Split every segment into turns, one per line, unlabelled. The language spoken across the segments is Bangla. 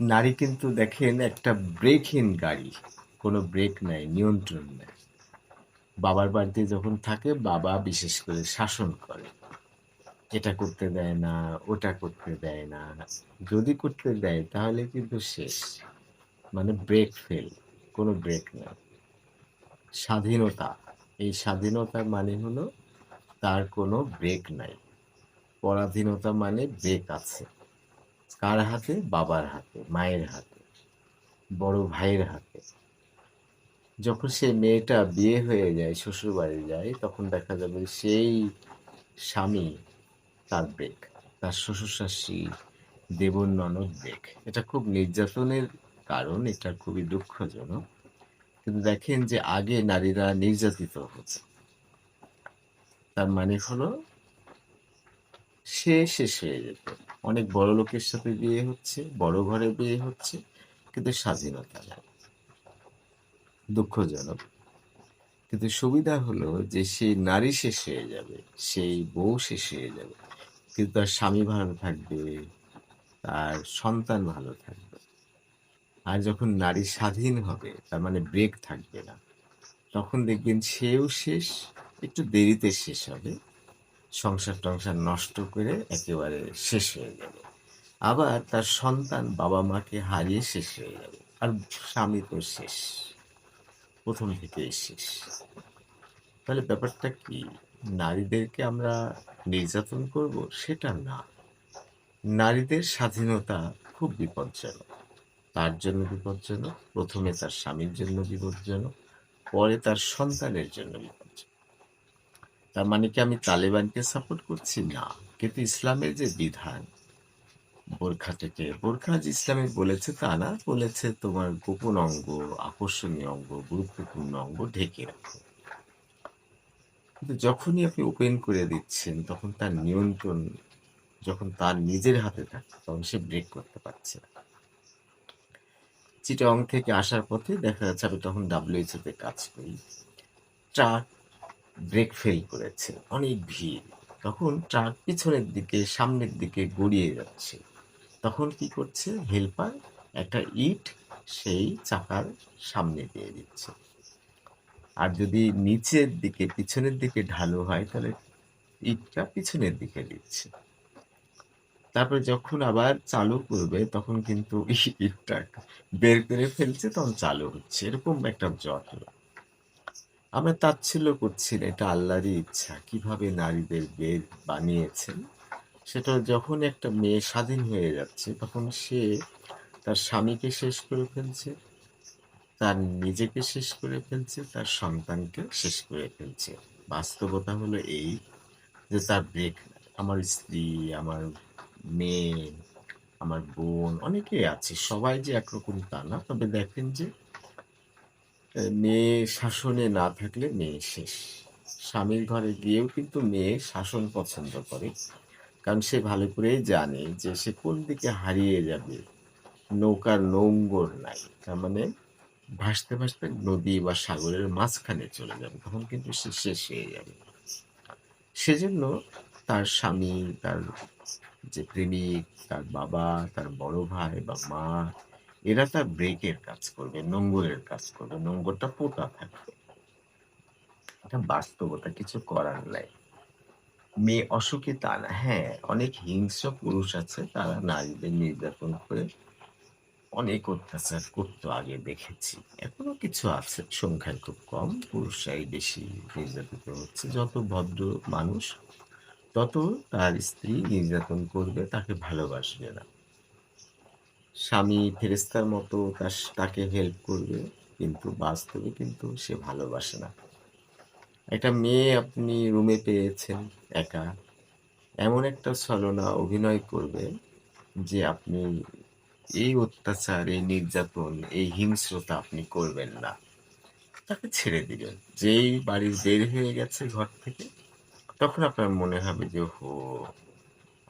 নারী কিন্তু দেখেন একটা ব্রেকহীন গাড়ি, কোনো ব্রেক নাই, নিয়ন্ত্রণ নেই। বাবার বাড়িতে যখন থাকে, বাবা বিশেষ করে শাসন করে। এটা করতে দেয় না, ওটা করতে দেয় না। যদি করতে দেয়, তাহলে কিন্তু শেষ। মানে ব্রেক ফেল কোনো ব্রেক নেই। স্বাধীনতা, এই স্বাধীনতার মানে হলো, তার কোনো ব্রেক নাই। পরাধীনতা মানে ব্রেক আছে। কার হাতে? বাবার হাতে, মায়ের হাতে, বড় ভাইয়ের হাতে। যখন সে মেয়েটা বিয়ে হয়ে যায় শ্বশুর বাড়ি যায়, তখন দেখা যাবে সেই স্বামী তার ব্রেক তার শ্বশুর শাশুড়ি দেবর ননদ ব্রেক এটা খুব নির্যাতনের কারণ, এটা খুবই দুঃখজনক। কিন্তু দেখেন যে আগে নারীরা নির্যাতিত হতো। তার মানে হলো সে শেষ হয়ে যেত। অনেক বড় লোকের সাথে বিয়ে হচ্ছে, বড় ঘরে বিয়ে হচ্ছে, কিন্তু স্বাধীনতা দুঃখজনক। কিন্তু সুবিধা হলো যে সেই নারী শেষ হয়ে যাবে, সেই বউ শেষ হয়ে যাবে। কিন্তু তার স্বামী ভালো থাকবে, তার সন্তান ভালো থাকবে। আর যখন নারী স্বাধীন হবে, তার মানে ব্রেক থাকবে না, তখন দেখবেন সেও শেষ, একটু দেরিতে শেষ হবে। সংসার টংসার নষ্ট করে একেবারে শেষ হয়ে যাবে আবার তার সন্তান বাবা মাকে হারিয়ে শেষ হয়ে যাবে আর স্বামী তো শেষ। প্রথম থেকে শেষ। তাহলে ব্যাপারটা কি? নারীদেরকে আমরা নির্যাতন করব? সেটা না। নারীদের স্বাধীনতা খুব বিপজ্জনক। তার জন্য বিপজ্জনক। প্রথমে তার স্বামীর জন্য বিপজ্জনক। পরে তার সন্তানের জন্য বিপজ্জনক। তার মানে কি আমি তালেবানকে সাপোর্ট করছি? না। কিন্তু ইসলামের যে বিধান, বোরখা থেকে, বোরখা যে ইসলামে বলেছে, তা না। বলেছে তোমার গোপন অঙ্গ, আকর্ষণীয় অঙ্গ, গুরুত্বপূর্ণ অঙ্গ ঢেকে রাখো। কিন্তু যখনই আপনি ওপেন করে দিচ্ছেন, তখন তার নিয়ন্ত্রণ, যখন তার নিজের হাতে থাকে, তখন সে ব্রেক করতে পারছে না। চিটং থেকে আসার পথে দেখা যাচ্ছে, আমি তখন ডাব্লিউএইচওতে কাজ করি। ট্রাক ব্রেক ফেল করেছে, অনেক ভিড়। তখন ট্রাক পিছনের দিকে, সামনের দিকে গড়িয়ে যাচ্ছে। তখন কি করছে? হেল্পার একটা ইট সেই চাকার সামনে দিয়ে দিচ্ছে। আর যদি নিচের দিকে, পিছনের দিকে ঢালু হয়, তাহলে ইটটা পিছনের দিকে দিচ্ছে। তারপরে যখন আবার চালু করবে, তখন কিন্তু ইটটা বের করে ফেলছে, তখন চালু হচ্ছে। এরকম একটা জট আমরা তাচ্ছিল্য করছি না, এটা আল্লাহরই ইচ্ছা। কীভাবে নারীদের বের বানিয়েছেন, সেটা যখন একটা মেয়ে স্বাধীন হয়ে যাচ্ছে, তখন সে তার স্বামীকে শেষ করে ফেলছে, তার নিজেকে শেষ করে ফেলছে, তার সন্তানকে শেষ করে ফেলছে। বাস্তবতা হলো এই যে তার ব্রেক আমার স্ত্রী, আমার মেয়ে, আমার বোন, অনেকেই আছে, সবাই যে একরকম তা না, তবে দেখেন যে মেয়ে শাসনে না থাকলে মেয়ে শেষ। স্বামীর ঘরে গিয়েও কিন্তু মেয়ে শাসন পছন্দ করে, কারণ সে ভালো করেই জানে যে সে কোন দিকে হারিয়ে যাবে। নৌকার নোঙ্গর নাই, তার মানে ভাসতে ভাসতে নদী বা সাগরের মাঝখানে চলে যাবে, তখন কিন্তু সে শেষ হয়ে যাবে। সেজন্য তার স্বামী, তার যে প্রেমিক, তার বাবা, তার বড় ভাই বা মা এরা তার ব্রেকের কাজ করবে, নোঙ্গরের কাজ করবে, নোঙ্গরটা পোতা থাকবে। এটা বাস্তবতা, কিছু করার নাই। মেয়ে অসুখী তা না। হ্যাঁ অনেক হিংস্র পুরুষ আছে, তারা নারীদের নির্যাতন করে অনেক অত্যাচার করতো আগে দেখেছি। এখনও কিছু আছে সংখ্যায় খুব কম, পুরুষরাই বেশি নির্যাতিত হচ্ছে। যত ভদ্র মানুষ, তত তার স্ত্রী নির্যাতন করবে, তাকে ভালোবাসবে না। স্বামী ফেরেস্তার মতো তার তাকে হেল্প করবে, কিন্তু বাস্তবে কিন্তু সে ভালোবাসে না। একটা মেয়ে আপনি রুমে পেয়েছেন একা, এমন একটা ছলনা অভিনয় করবে যে আপনি এই অত্যাচার, এই নির্যাতন, এই হিংস্রতা আপনি করবেন না। তাকে ছেড়ে দিবেন যেই বাড়ির বের হয়ে গেছে ঘর থেকে, তখন আপনার মনে হবে যে হো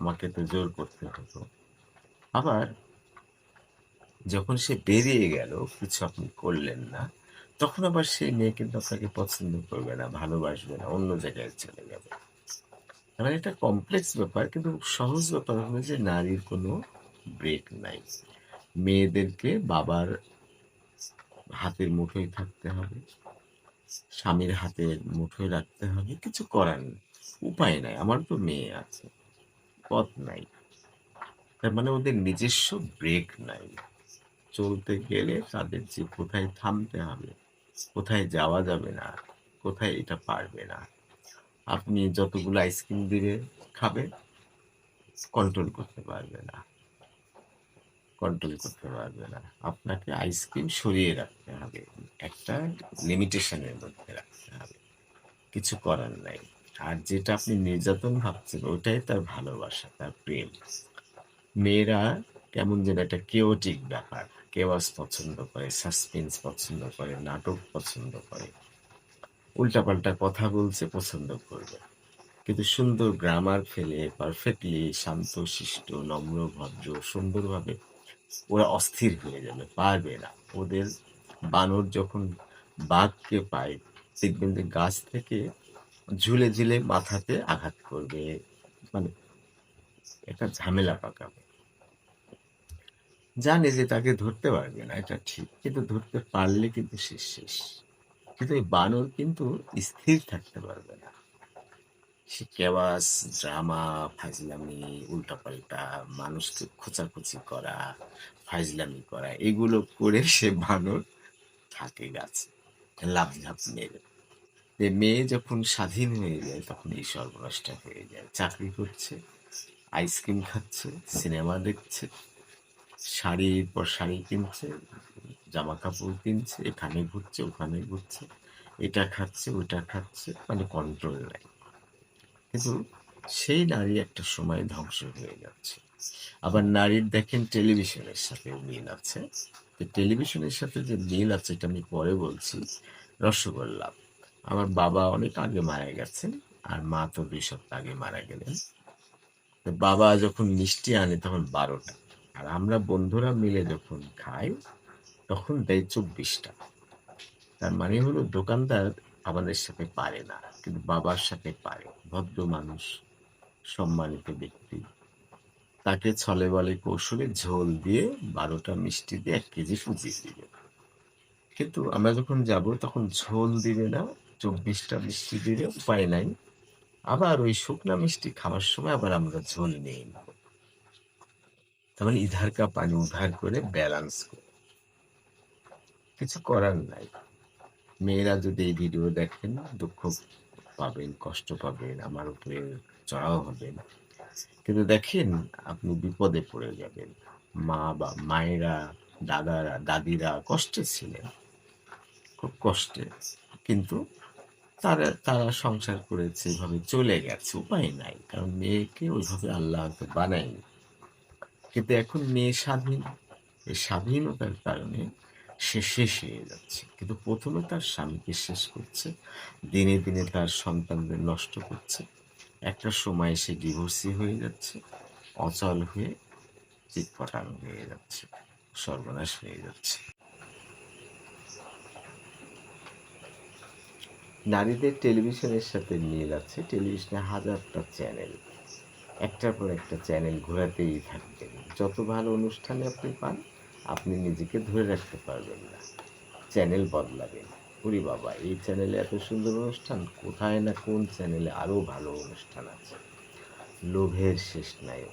আমাকে তো জোর করতে হতো। আবার যখন সে বেরিয়ে গেল, কিছু আপনি করলেন না, তখন আবার সেই মেয়ে কিন্তু আপনাকে পছন্দ করবে না, ভালোবাসবে না, অন্য জায়গায় চলে যাবে মানে এটা কমপ্লেক্স ব্যাপার, কিন্তু সহজ ব্যাপার হলো যে নারীর কোনো ব্রেক নাই মেয়েদেরকে বাবার হাতের মুঠোয় থাকতে হবে। স্বামীর হাতের মুঠোয় রাখতে হবে। কিছু করার। উপায় নাই। আমার তো মেয়ে আছে। পথ নাই। তার মানে ওদের নিজস্ব ব্রেক নাই। চলতে গেলে তাদের যে কোথায় থামতে হবে, কোথায় যাওয়া যাবে না, কোথায় এটা পারবে না। আপনি যতগুলো আইসক্রিম দিলে খাবে, কন্ট্রোল করতে পারবে না। কন্ট্রোল করতে পারবে না। আপনাকে আইসক্রিম সরিয়ে রাখতে হবে। একটা লিমিটেশনের মধ্যে রাখতে হবে। কিছু করার নাই। আর যেটা আপনি নির্যাতন ভাবছেন ওটাই তার ভালোবাসা, তার প্রেম। মেয়েরা কেমন যেন একটা কেওটিক ব্যাপার। Chaos পছন্দ করে, সাসপেন্স পছন্দ করে, নাটক পছন্দ করে। উল্টাপাল্টা কথা বলছে পছন্দ করবে। কিন্তু সুন্দর গ্রামার ফেলে পারফেক্টলি শান্ত-শিষ্ট, নম্র, ভদ্র, সুন্দরভাবে ওরা অস্থির হয়ে যাবে। পারবে না। ওদের বানর যখন বাঘকে পায় দেখবেন যে গাছ থেকে ঝুলে, ঝুলে মাথাতে আঘাত করবে। মানে একটা ঝামেলা পাকাবে। জানে যে তাকে ধরতে পারবে না এটা ঠিক। কিন্তু ধরতে পারলে কিন্তু শেষ শেষ। কিন্তু এই বানর কিন্তু স্থির থাকতে পারবে না। সে কেওয়াস, ড্রামা, ফাইজলামি, উল্টাপাল্টা, মানুষকে খোঁচাখুচি করা, ফাইজলামি করা এগুলো করে সে বানর থাকে গাছে। লাফ-ঝাঁপ মেরে। যে মেয়ে যখন স্বাধীন হয়ে যায় তখন এই সর্বনাশটা হয়ে যায়। চাকরি করছে, আইসক্রিম খাচ্ছে, সিনেমা দেখছে, শাড়ির পর শাড়ি কিনছে, জামা কাপড় কিনছে, এখানে ঘুরছে, ওখানে ঘুরছে, এটা খাচ্ছে, ওটা খাচ্ছে, মানে কন্ট্রোল নাই। কিন্তু সেই নারী একটা সময় ধ্বংস হয়ে যাচ্ছে। আবার নারীর দেখেন টেলিভিশনের সাথে মিল আছে। তো টেলিভিশনের সাথে যে মিল আছে এটা আমি পরে বলছি। রসগোল্লা। আমার বাবা অনেক আগে মারা গেছেন। আর মা তো ২ সপ্তাহ আগে মারা গেলেন। বাবা যখন মিষ্টি আনে তখন ১২ টা। আর আমরা বন্ধুরা মিলে যখন খাই তখন দেয় ২৪ টা। তার মানে হলো দোকানদার আমাদের সাথে পারে না। কিন্তু বাবার সাথে পারে। ভদ্র মানুষ, সম্মানিত ব্যক্তি। তাকে ছলে বলে কৌশলে ঝোল দিয়ে বারোটা মিষ্টি দিয়ে এক কেজি ফুচিয়ে দিবে। কিন্তু আমরা যখন যাব তখন ঝোল দিবে না, চব্বিশটা মিষ্টি দিলে উপায় নাই। আবার ওই শুকনা মিষ্টি খাওয়ার সময় আবার আমরা ঝোল নিয়ে নেব। তার মানে ইধার কা পানি উধার করে ব্যালেন্স করে। কিছু করার নাই। মেয়েরা যদি এই ভিডিও দেখেন দুঃখ পাবেন, কষ্ট পাবেন, আমার উপরে চড়াও হবেন। কিন্তু দেখেন আপনি বিপদে পড়ে যাবেন। মা বা মায়েরা, দাদারা, দাদিরা কষ্টে ছিলেন। খুব কষ্টে। কিন্তু তারা তারা সংসার করেছে, এভাবে চলে গেছে। উপায় নাই। কারণ মেয়েকে ওইভাবে আল্লাহ বানায়নি। কিন্তু এখন মেয়ে স্বাধীন। এই স্বাধীনতার কারণে সে শেষ হয়ে যাচ্ছে। কিন্তু প্রথমে তার স্বামীকে শেষ করছে। দিনে, দিনে তার সন্তানদের নষ্ট করছে। একটা সময় সে ডিভোর্সি হয়ে যাচ্ছে। অচল হয়ে চিৎপটাং হয়ে যাচ্ছে। সর্বনাশ হয়ে যাচ্ছে। নারীদের টেলিভিশনের সাথে মিল আছে। টেলিভিশনে হাজারটা চ্যানেল। একটার পর একটা চ্যানেল ঘোরাতেই থাকবেন। যত ভালো অনুষ্ঠানে আপনি পান, আপনি নিজেকে ধরে রাখতে পারবেন না। চ্যানেল বদলাবেন। ওরে বাবা! এই চ্যানেলে এত সুন্দর অনুষ্ঠান, কোথায় না কোন চ্যানেলে আরও ভালো অনুষ্ঠান আছে। লোভের শেষ নাই।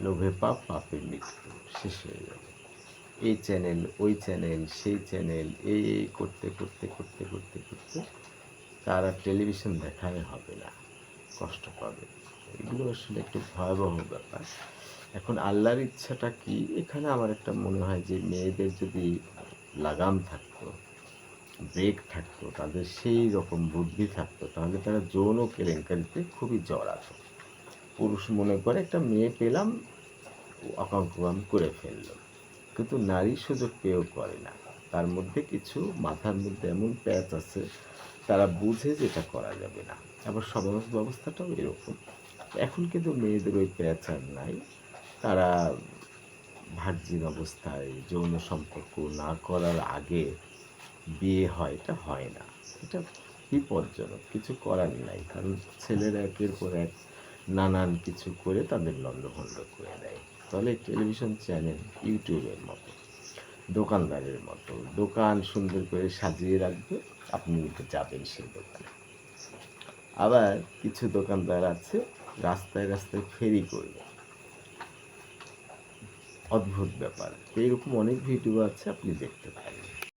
লোভে পাপ, পাপে মৃত্যু। শেষ হয়ে যাবে। এই চ্যানেল, ওই চ্যানেল, সেই চ্যানেল এই, এই করতে, করতে, করতে, করতে, করতে তার আর টেলিভিশন দেখাই হবে না। কষ্ট পাবে। এগুলো আসলে একটু ভয়াবহ ব্যাপার। এখন আল্লাহর ইচ্ছাটা কি? এখানে আমার একটা মনে হয় যে মেয়েদের যদি লাগাম থাকতো, ব্রেক থাকতো, তাদের সেই রকম বুদ্ধি থাকতো তাহলে তারা যৌন কেলেঙ্কারিতে খুবই জ্বর জড়াতো। পুরুষ মনে করে একটা মেয়ে পেলাম, অকাম-কুকাম করে ফেলল। কিন্তু নারী সুযোগ পেয়েও করে না। তার মধ্যে কিছু মাথার মধ্যে এমন প্যাঁচ আছে তারা বুঝে যেটা করা যাবে না। আবার সমাজ ব্যবস্থাটাও এরকম। এখন কিন্তু মেয়েদের ওই প্যাঁচ আর নাই। তারা ভার্জিন অবস্থায় যৌন সম্পর্ক না করার আগে বিয়ে হয়, এটা হয় না। এটা বিপজ্জনক। কিছু করার নাই। কারণ ছেলেরা একের পর এক নানান কিছু করে তাদের লন্ডভন্ড করে দেয়। তাহলে টেলিভিশন চ্যানেল ইউটিউবের মতো দোকানদারের মতো দোকান সুন্দর করে সাজিয়ে রাখবে আপনি যাবেন সেই দোকানে আবার কিছু দোকানদার আছে রাস্তায় রাস্তায় ফেরি করবে। অদ্ভুত ব্যাপার। এরকম অনেক ভিডিও আছে আপনি দেখতে পারেন।